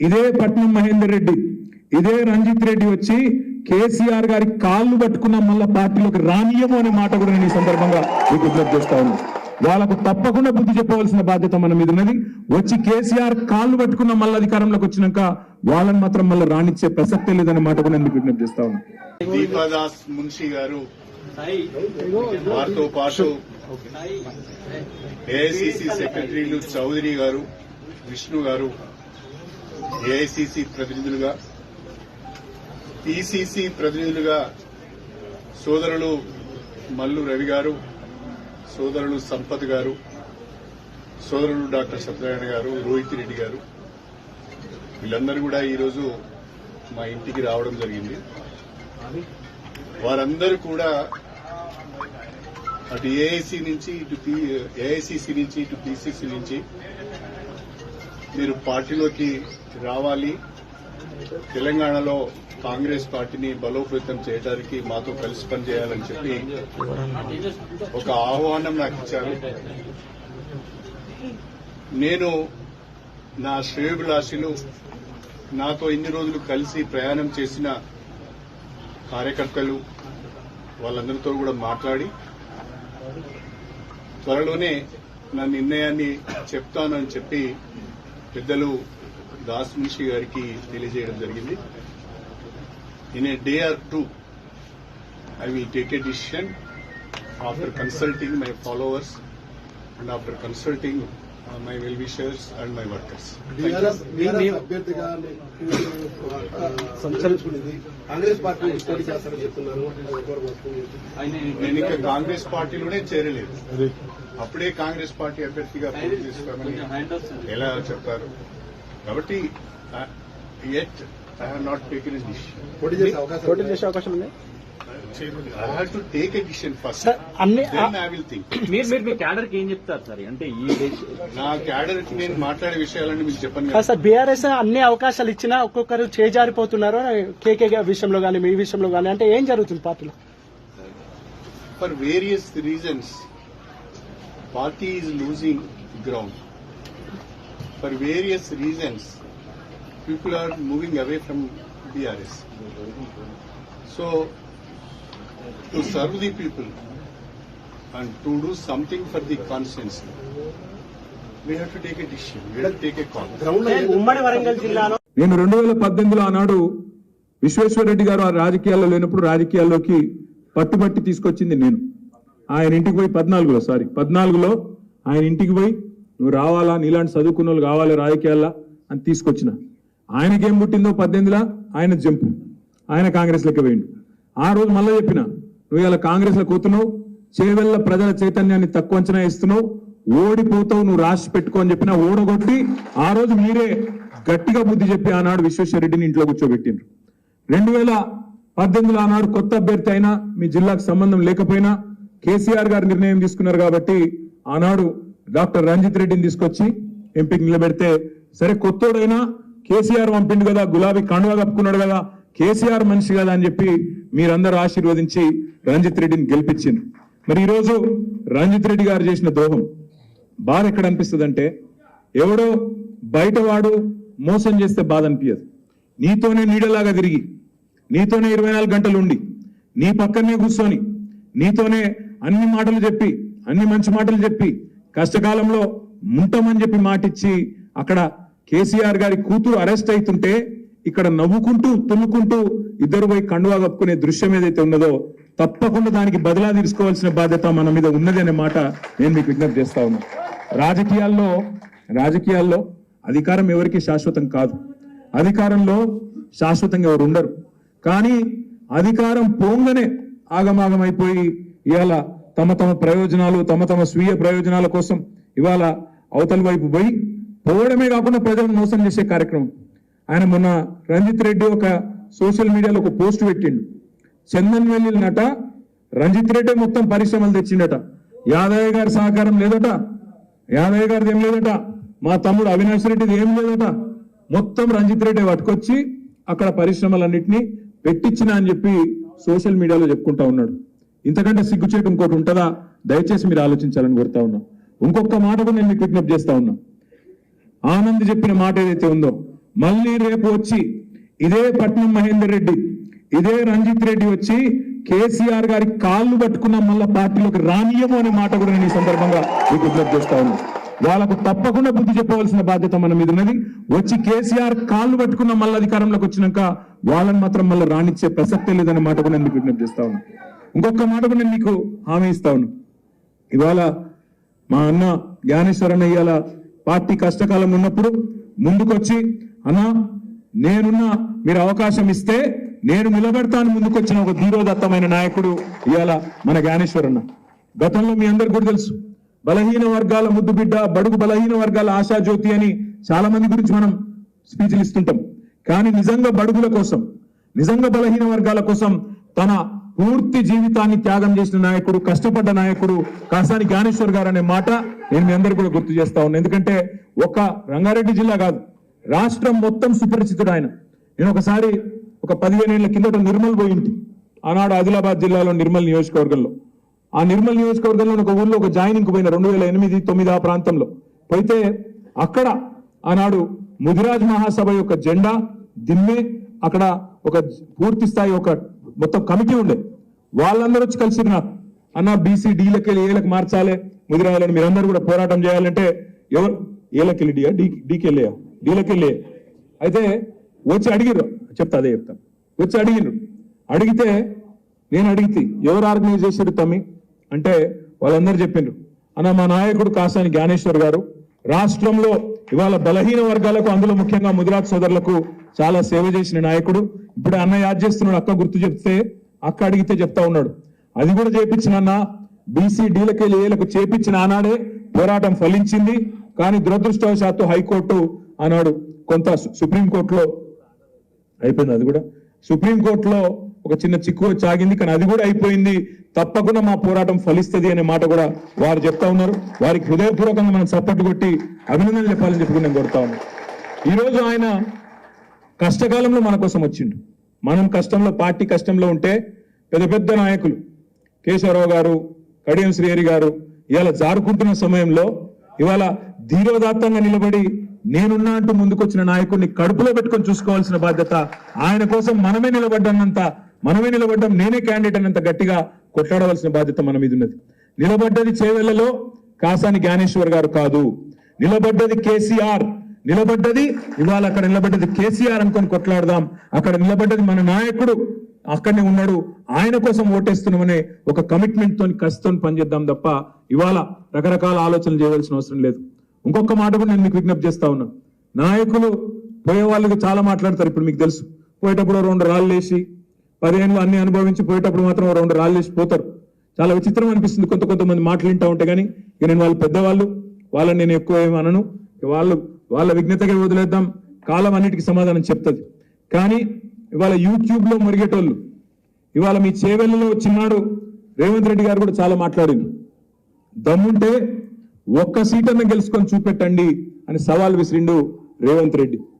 ఇదే పట్నం మహేందర్ రెడ్డి ఇదే రంజిత్ రెడ్డి వచ్చి కేసీఆర్ గారి కాళ్ళు పట్టుకున్న మళ్ళీ పార్టీలోకి రానియము అనే మాట కూడా నేను ఈ సందర్భంగా మీకు విజ్ఞప్తి చేస్తా ఉన్నాను వాళ్ళకు తప్పకుండా బుద్ధి చెప్పవలసిన బాధ్యత మన మీద ఉన్నది. వచ్చి కేసీఆర్ కాళ్ళు పట్టుకున్న మళ్ళీ అధికారంలోకి వచ్చినాక వాళ్ళని మాత్రం మళ్ళీ రాణించే ప్రసక్తే లేదనే మాట కూడా నేను విజ్ఞప్తి చేస్తా ఉన్నాను దీపాదాస్ మున్షి గారు వారితో పాటు ఏఐసిసి సెక్రటరీలు చౌదరి గారు విష్ణు గారు ఏఐసిసి ప్రతినిధులుగా పిసిసి ప్రతినిధులుగా సోదరులు మల్లు రవి గారు సోదరులు సంపత్ గారు సోదరులు డాక్టర్ సత్యనారాయణ గారు రోహిత్ రెడ్డి గారు. వీళ్ళందరూ కూడా ఈరోజు మా ఇంటికి రావడం జరిగింది. వారందరూ కూడా అటు ఏఐసి నుంచి ఇటు ఏఐసిసి నుంచి ఇటు పిసిసి నుంచి మీరు పార్టీలోకి రావాలి. తెలంగాణలో కాంగ్రెస్ పార్టీని బలోపేతం చేయడానికి మాతో కలిసి పనిచేయాలని చెప్పి ఒక ఆహ్వానం నాకు ఇచ్చారు. నేను నా శ్రేయోభిలాషులు నాతో ఇన్ని రోజులు కలిసి ప్రయాణం చేసిన కార్యకర్తలు వాళ్ళందరితో కూడా మాట్లాడి త్వరలోనే నా నిర్ణయాన్ని చెప్తానని చెప్పి పెద్దలు దాస్ మున్షి గారికి తెలియజేయడం జరిగింది. In a day or two I will take a decision after consulting my followers and after consulting my well wishers and my workers అభ్యర్థిగా సంచరించుకునేది కాంగ్రెస్ పార్టీ చేస్తారని చెప్తున్నారు? నేను ఇంకా కాంగ్రెస్ పార్టీలోనే చేరలేదు. అప్పుడే కాంగ్రెస్ పార్టీ అభ్యర్థిగా పోటీ చేస్తామని ఎలా చెప్తారు కాబట్టి at I have not taken a decision పోటీ చేసే అవకాశం ఉందా? మీరు క్యాడర్కి ఏం చెప్తారు సార్? అంటే ఈ నా క్యాడర్కి నేను మాట్లాడే విషయాలన్నీ మీకు చెప్పను కాదు. సార్ బీఆర్ఎస్ అన్ని అవకాశాలు ఇచ్చినా ఒక్కొక్కరు చేజారిపోతున్నారు కేకే విషయంలో కానీ మీ విషయంలో కానీ అంటే ఏం జరుగుతుంది పార్టీలో? For various reasons party is losing ground for various reasons people are moving away from BRS so to serve the people and to do something for the constituency we have to take a decision we have take a call గ్రౌండ్లో ఏం- ఉమ్మడి వరంగల్ జిల్లాలో నేను రెండు వేల పద్దెనిమిదిలో ఆనాడు విశ్వేశ్వరరెడ్డి గారు ఆ రాజకీయాల్లో లేనప్పుడు రాజకీయాల్లోకి పట్టుబట్టి తీసుకొచ్చింది నేను. ఆయన ఇంటికి పోయి పద్నాలుగులో సారీ పద్నాలుగులో ఆయన ఇంటికి పోయి నువ్వు రావాలా? నీలాంటి చదువుకున్న వాళ్ళు కావాలి రాజకీయాల్లో అని తీసుకొచ్చిన. ఆయనకేం పుట్టిందో పద్దెనిమిదిలా ఆయన జంపు. ఆయన కాంగ్రెస్ లెక్క వేయండి. ఆ రోజు మళ్ళీ చెప్పిన నువ్వు ఇలా కాంగ్రెస్లో కూతున్నావు చేవెళ్ళ ప్రజల చైతన్యాన్ని తక్కువ అంచనా ఇస్తున్నావు ఓడిపోతావు నువ్వు రాసి పెట్టుకో అని చెప్పిన ఓడగొట్టి ఆ రోజు మీరే గట్టిగా బుద్ధి చెప్పి ఆనాడు విశ్వేశ్వరరెడ్డిని ఇంట్లో కూర్చోబెట్టిండ్రు. రెండు వేల పద్దెనిమిదిలో ఆనాడు కొత్త అభ్యర్థి అయినా మీ జిల్లాకు సంబంధం లేకపోయినా కేసీఆర్ గారు నిర్ణయం తీసుకున్నారు కాబట్టి ఆనాడు డాక్టర్ రంజిత్ రెడ్డిని తీసుకొచ్చి ఎంపీకి నిలబెడితే సరే కొత్తోడైనా కేసీఆర్ పంపిండు కదా గులాబీ కండువా కప్పుకున్నాడు కదా కేసీఆర్ మనిషి కదా అని చెప్పి మీరందరూ ఆశీర్వదించి రంజిత్ రెడ్డిని గెలిపించింది మరి ఈరోజు రంజిత్ రెడ్డి గారు చేసిన ద్రోహం బాధ ఎక్కడ అనిపిస్తుంది అంటే ఎవడో బయటవాడు మోసం చేస్తే బాధ అనిపించదు నీతోనే నీడలాగా తిరిగి నీతోనే ఇరవై నాలుగు గంటలు ఉండి నీ పక్కనే కూర్చొని నీతోనే అన్ని మాటలు చెప్పి అన్ని మంచి మాటలు చెప్పి కష్టకాలంలో ముంటామని చెప్పి మాటిచ్చి అక్కడ కేసీఆర్ గారి కూతురు అరెస్ట్ అవుతుంటే ఇక్కడ నవ్వుకుంటూ తుమ్ముకుంటూ ఇద్దరు పోయి కండువా కప్పుకునే దృశ్యం ఏదైతే ఉన్నదో తప్పకుండా దానికి బదిలా తీసుకోవాల్సిన బాధ్యత మన మీద ఉన్నది అనే మాట నేను మీకు విజ్ఞప్తి చేస్తా ఉన్నా. రాజకీయాల్లో రాజకీయాల్లో అధికారం ఎవరికి శాశ్వతం కాదు. అధికారంలో శాశ్వతంగా ఎవరు ఉండరు. కానీ అధికారం పోంగనే ఆగమాగం అయిపోయి ఇవాళ తమ తమ ప్రయోజనాలు తమ తమ స్వీయ ప్రయోజనాల కోసం ఇవాళ అవతల వైపు పోయి పోవడమే కాకుండా ప్రజలను మోసం చేసే కార్యక్రమం. ఆయన మొన్న రంజిత్ రెడ్డి ఒక సోషల్ మీడియాలో ఒక పోస్ట్ పెట్టిండు. చందన్ వెల్లి నట రంజిత్ రెడ్డి మొత్తం పరిశ్రమలు తెచ్చిండట. యాదయ్య గారి సహకారం లేదట. యాదయ్య గారిది ఏం లేదట. మా తమ్ముడు అవినాష్ రెడ్డిది ఏం లేదట. మొత్తం రంజిత్ రెడ్డి పట్టుకొచ్చి అక్కడ పరిశ్రమలన్నింటినీ పెట్టించిన అని చెప్పి సోషల్ మీడియాలో చెప్పుకుంటా ఉన్నాడు. ఇంతకంటే సిగ్గుచేటు ఇంకోటి ఉంటుందా? దయచేసి మీరు ఆలోచించాలని కోరుతా ఉన్నా. ఇంకొక మాట కూడా నేను మీకు విజ్ఞప్తి చేస్తా ఉన్నా. ఆనంద్ చెప్పిన మాట ఏదైతే ఉందో మళ్ళీ రేపు వచ్చి ఇదే పట్నం మహేందర్ రెడ్డి ఇదే రంజిత్ రెడ్డి వచ్చి కేసీఆర్ గారి కాళ్ళు పట్టుకున్న మళ్ళీ పార్టీలోకి రానియము అనే మాట కూడా నేను ఈ సందర్భంగా మీకు విజ్ఞప్తి చేస్తా ఉన్నాను వాళ్ళకు తప్పకుండా బుద్ధి చెప్పవలసిన బాధ్యత మన మీద ఉన్నది. వచ్చి కేసీఆర్ కాళ్ళు పట్టుకున్న మళ్ళీ అధికారంలోకి వచ్చినాక వాళ్ళని మాత్రం మళ్ళీ రానిచ్చే ప్రసక్తే లేదనే మాట కూడా నేను విజ్ఞప్తి చేస్తా ఉన్నాను ఇంకొక మాట కూడా నేను మీకు హామీ ఇస్తా ఉన్నాను ఇవాళ మా అన్న జ్ఞానేశ్వరన్ ఇవాళ పార్టీ కష్టకాలం ఉన్నప్పుడు ముందుకొచ్చి అన్నా నేనున్న మీరు అవకాశం ఇస్తే నేను నిలబెడతాను ముందుకొచ్చిన ఒక ధీరోదత్తమైన నాయకుడు ఇవాళ మన జ్ఞానేశ్వరన్న. గతంలో మీ అందరికి కూడా తెలుసు బలహీన వర్గాల ముద్దుబిడ్డ బడుగు బలహీన వర్గాల ఆశాజ్యోతి అని చాలా మంది గురించి మనం స్పీచ్లు ఇస్తుంటాం. కానీ నిజంగా బడుగుల కోసం నిజంగా బలహీన వర్గాల కోసం తన పూర్తి జీవితాన్ని త్యాగం చేసిన నాయకుడు కష్టపడ్డ నాయకుడు కాసాని జ్ఞానేశ్వర్ గారు అనే మాట నేను మీ అందరికీ కూడా గుర్తు చేస్తా ఉన్నాను ఎందుకంటే ఒక రంగారెడ్డి జిల్లా కాదు రాష్ట్రం మొత్తం సుపరిచితుడు ఆయన నేను ఒకసారి ఒక పదిహేను ఏళ్ళ కిందట నిర్మల్ పోయింటి. ఆనాడు ఆదిలాబాద్ జిల్లాలో నిర్మల్ నియోజకవర్గంలో. ఆ నిర్మల్ నియోజకవర్గంలో ఒక ఊళ్ళో ఒక జాయినింగ్ పోయిన రెండు వేల ఎనిమిది తొమ్మిది ఆ ప్రాంతంలో. పోయితే అక్కడ ఆనాడు ముదిరాజ్ మహాసభ యొక్క జెండా దిమ్మె అక్కడ ఒక పూర్తి స్థాయి ఒక మొత్తం కమిటీ ఉండే. వాళ్ళందరూ వచ్చి కలిసి నాకు. అన్న బీసీ డీలకి ఏలకు మార్చాలి ముదిరాజులను మీరందరూ కూడా పోరాటం చేయాలంటే ఎవరు? ఏలకెళ్ళి డియా డీ డీకెళ్ళయా డీలకెళ్ళే అయితే వచ్చి అడిగిరు చెప్తా అదే చెప్తాను వచ్చి అడిగిర్రు. అడిగితే నేను అడిగితే ఎవరు ఆర్గనైజ్ చేశారు తమ్మి? అంటే వాళ్ళందరూ చెప్పిండ్రు అన్న మా నాయకుడు కాసాని జ్ఞానేశ్వర్ గారు రాష్ట్రంలో ఇవాళ బలహీన వర్గాలకు అందులో ముఖ్యంగా ముదిరాజ్ సోదరులకు చాలా సేవ చేసిన నాయకుడు. ఇప్పుడు అన్న యాద్ చేస్తున్నాడు అక్క గుర్తు చెప్తే అక్క అడిగితే చెప్తా ఉన్నాడు. అది కూడా చేపించిన అన్న బీసీ డీలకే ఏలకు చేపించిన ఆనాడే పోరాటం ఫలించింది. కానీ దురదృష్టవశాత్తు హైకోర్టు ఆనాడు కొంత సుప్రీంకోర్టులో అయిపోయింది అది కూడా. సుప్రీంకోర్టులో ఒక చిన్న చిక్కు వచ్చి ఆగింది కానీ అది కూడా అయిపోయింది. తప్పకుండా మా పోరాటం ఫలిస్తుంది అనే మాట కూడా వారు చెప్తా ఉన్నారు. వారికి హృదయపూర్వకంగా మనం సపోర్ట్ కొట్టి అభినందనలు చెప్పాలని చెప్పి నేను కొడతా ఉన్నాను ఈ రోజు ఆయన కష్టకాలంలో మన కోసం వచ్చిండు. మనం కష్టంలో పార్టీ కష్టంలో ఉంటే పెద్ద పెద్ద నాయకులు కేశవరావు గారు కడియం శ్రీహరి గారు ఇవాళ జారుకుంటున్న సమయంలో ఇవాళ ధీరోదాత్తంగా నిలబడి నేనున్నా అంటూ ముందుకొచ్చిన నాయకుడిని కడుపులో పెట్టుకొని చూసుకోవాల్సిన బాధ్యత ఆయన కోసం మనమే నిలబడ్డానంత మనమే నిలబడ్డం నేనే క్యాండిడేట్ అన్నంత గట్టిగా కొట్లాడవలసిన బాధ్యత మన మీద ఉన్నది. నిలబడ్డది చేవెళ్ళలో కాసాని జ్ఞానేశ్వర్ గారు కాదు. నిలబడ్డది కేసీఆర్. నిలబడ్డది ఇవాళ అక్కడ నిలబడ్డది కేసీఆర్ అనుకొని కొట్లాడదాం. అక్కడ నిలబడ్డది మన నాయకుడు. అక్కడనే ఉన్నాడు. ఆయన కోసం ఓటేస్తున్నామనే ఒక కమిట్మెంట్ తోని కసితో పనిచేద్దాం తప్ప ఇవాళ రకరకాల ఆలోచనలు చేయవలసిన అవసరం లేదు. ఇంకొక మాట కూడా నేను మీకు విజ్ఞప్తి చేస్తా ఉన్నాను నాయకులు పోయే వాళ్ళకి చాలా మాట్లాడతారు ఇప్పుడు మీకు తెలుసు. పోయేటప్పుడు రెండు రాళ్ళు వేసి పదిహేను అన్ని అనుభవించి పోయేటప్పుడు మాత్రం రెండు రాళ్ళు వేసి పోతారు. చాలా విచిత్రం అనిపిస్తుంది కొంత కొంతమంది మాటలు వింటా ఉంటే కానీ ఇక నేను వాళ్ళు పెద్దవాళ్ళు వాళ్ళని నేను ఎక్కువ ఏమనను అనను. వాళ్ళు వాళ్ళ విఘ్నతగా వదిలేద్దాం కాలం అన్నిటికీ సమాధానం చెప్తుంది. కానీ ఇవాళ యూట్యూబ్లో మురిగేటోళ్ళు ఇవాళ మీ చేవెళ్ళలో చిన్నాడు రేవంత్ రెడ్డి గారు కూడా చాలా మాట్లాడింది దమ్ముంటే ఒక్క సీటన్న గెలుచుకొని చూపెట్టండి అని సవాల్ విసిరిండు రేవంత్ రెడ్డి.